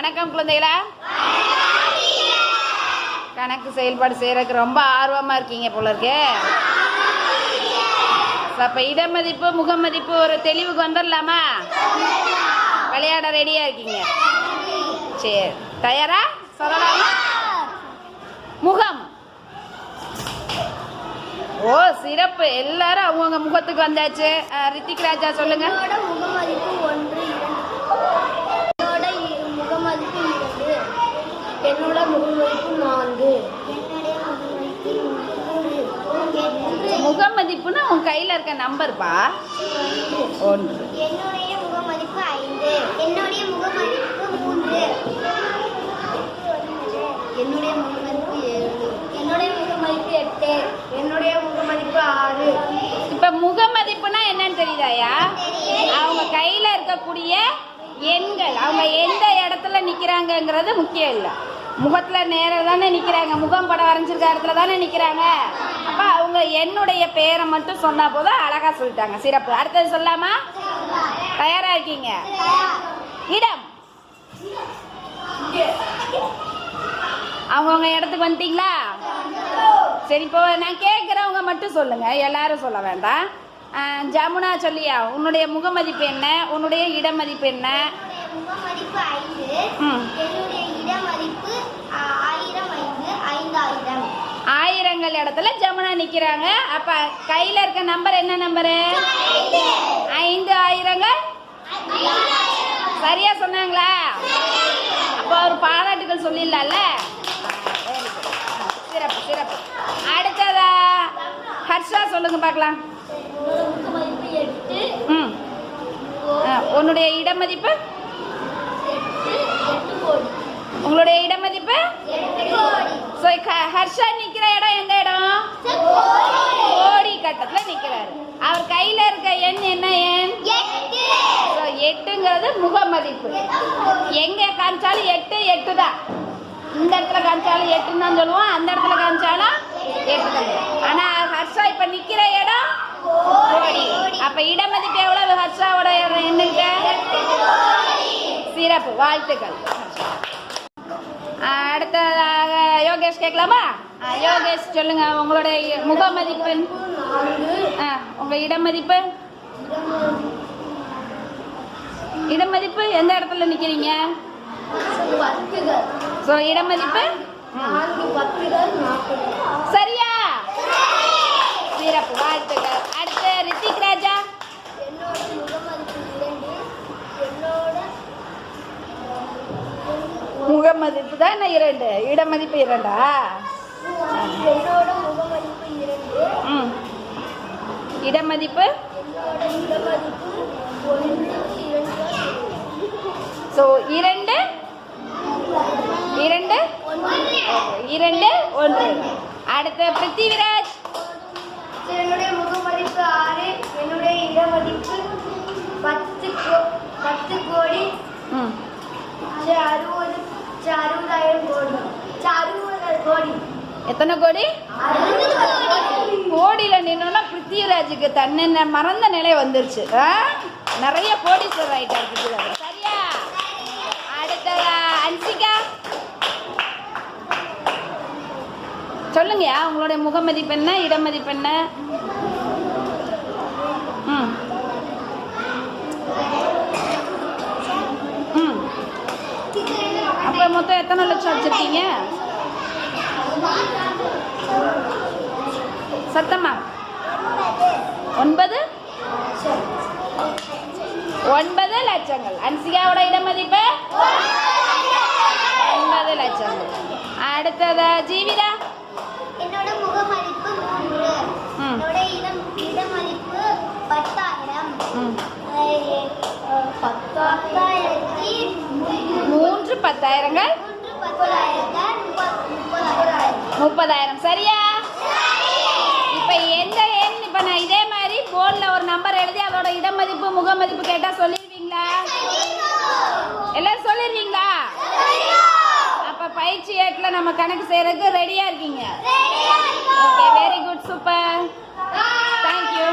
வணக்கம் குழந்தைகளா? கணக்கு செயல்பாடு செய்யறதுக்கு ரொம்ப ஆர்வமா இருக்கீங்க போல இருக்கு. அப்ப முக மதிப்பு ஒரு தெளிவுக்கு வந்துடலாமா விளையாட ரெடியா இருக்கீங்க. சரி தயாரா? சொல்லலாமா? முகம். ஓ சிறப்பு. எல்லாரும் அவங்கவுங்க முகத்துக்கு வந்தாச்சு. ரித்திக் ராஜா சொல்லுங்க. முகமதிப்பு ஒன்று இரண்டு என்னோட இ- முகமதிப்பு இரண்டு என்னோட முகமதிப்பு நான்கு என்னுடைய முகமதிப்பு முகமதிப்புன்னா உன் கையில இருக்க நம்பர்ப்பா ஒன்று. என்னுடைய முகமதிப்பு ஐந்து. என்னுடைய முகமதிப்பு மூன்று. என்னுடைய முகமதிப்பு ஏழு. என்னுடைய முகமதிப்பு எட்டு. என்னுடைய முகமதிப்பு ஆறு. இப்ப முகமதிப்புனா என்னன்னு தெரியுதாயா? அவங்க கையில இருக்கக்கூடிய எண்கள் அவங்க எந்த இடத்துல நிக்கிறாங்கங்கிறது முக்கியம் இல்லை. முகத்துல நேரம் தானே நிக்கிறாங்க. முகம் படம் வரைஞ்சிருக்க இடத்துல தானே நிக்கிறாங்க. அப்ப அவங்க என்னுடைய பேரை மட்டும் சொன்னா போதும் அழகா சொல்லிட்டாங்க. சிறப்பு. அடுத்தது சொல்லாமா தயாரா இருக்கீங்க? இடம். அவங்கவுங்க இடத்துக்கு வந்துட்டீங்களா? சரி இப்போ நான் கேட்குறவங்க மட்டும் சொல்லுங்க. எல்லாரும் சொல்ல வேண்டாம். ஜமுனா சொல்லியா உன்னுடைய முகமதிப்பு என்ன? உன்னுடைய இடமதிப்பு என்ன? ம் என்னுடைய இட மதிப்பு ஆ- ஆயிரம் ஐந்து ஐந்தாயிரம் ஆயிரங்கள் இடத்துல ஜமுனா நிற்கிறாங்க அப்போ கையில் இருக்க நம்பர் என்ன நம்பரு ஐந்து ஆயிரங்கள். சரியா சொன்னாங்களா? அப்போ ஒரு பாராட்டுகள் சொல்லிடலாம்ல? சிறப்பு சிறப்பு. அடுத்ததா? ஹர்ஷா சொல்லுங்க பார்க்கலாம். ம் உன்னுடைய இடமதிப்பு எட்டு எட்டு கோடி உங்களுடைய இடமதிப்பு எட்டு கோடி ஸோ ஹர்ஷா நிற்கிற இடம் எந்த இடம் கோடி கட்டத்துல நிக்கிறாரு அவர் கையில இருக்க எண் என்ன எண்? எட்டுங்கிறது முகமதிப்பு. எங்க காமிச்சாலும் எட்டு எட்டு தான் இந்த இடத்துல காமிச்சாலும் எட்டுன்னு தான் சொல்லுவோம். அந்த இடத்துல காமிச்சாலும் எட்டு தான் ஆனா ஹர்ஷா இப்ப நிக்கிற இடம் கோடி. அப்ப இடமதிப்பு எவ்வளவு? ஹர்ஷாவோட எண்ணுக்கு? சிறப்பு. வாழ்த்துக்கள். அடுத்ததாக யோகேஷ் கேட்கலாமா? யோகேஷ் சொல்லுங்க. உங்களுடைய முகமதிப்பு. ஆஹ் உங்க இடமதிப்பு? இடமதிப்பு எந்த இடத்துல நிக்கிறீங்க? ஸோ இடமதிப்பு சரியா? சிறப்பு வாழ்த்துக்கள். அடுத்து ரித்திக் ராஜா. முகமதிப்பு தான் இரண்டு? இடமதிப்பு இரண்டா? என்னோட முகமதிப்பு இரண்டு. இடமதிப்பு? ஸோ இரண்டு? இரண்டு? இரண்டு? ஒன்று. அடுத்து பிருத்திவிராஜ். என்னுடைய முகமதிப்பு ஆறு என்னுடைய இடமதிப்பு பத்து பத்து கோடி. அறுபது அறுபதாயிரம் கோடி. அறுபது கோடி. எத்தனை கோடி? கோடியில் நின்னோன்னா பிருத்திவிராஜுக்கு தன்னை மறந்த நிலை வந்துருச்சு. ஆ? நிறைய கோடீஸ்வரர் ஆகிட்டார் பிருத்திவிராஜ் சரியா? அடுத்ததா அன்சிகா? சொல்லுங்கயா உங்களுடைய முகமதிப்பு என்ன இடமதிப்பு என்ன? ம். ம். அப்போ மொத்தம் எத்தனை லட்சம் வச்சுருக்கீங்க? சத்தமா? ஒன்பது? ஒன்பது லட்சங்கள். அன்சிகாவோட இடமதிப்பு? ஒன்பது லட்சங்கள். அடுத்ததா ஜீவிதா? என்னோட முகமதிப்பு மூன்று. ம். என்னோட இடம் இடமதிப்பு பத்தாயிரம். ம். அஹ், அஹ், பத்தாயிரத்தி மூன்று பத்தாயிரங்கள். முப்பதாயிரம். சரியா? நம்பர் எழுதி அதோட இடமதிப்பு முகமதிப்பு கேட்டா சொல்லிடுவீங்களா? எல்லாரும் சொல்லிடுவீங்களா? அப்ப பயிற்சி ஏட்டில் நம்ம கணக்கு செய்யறதுக்கு ரெடியா இருக்கீங்க. Okay very good super thank you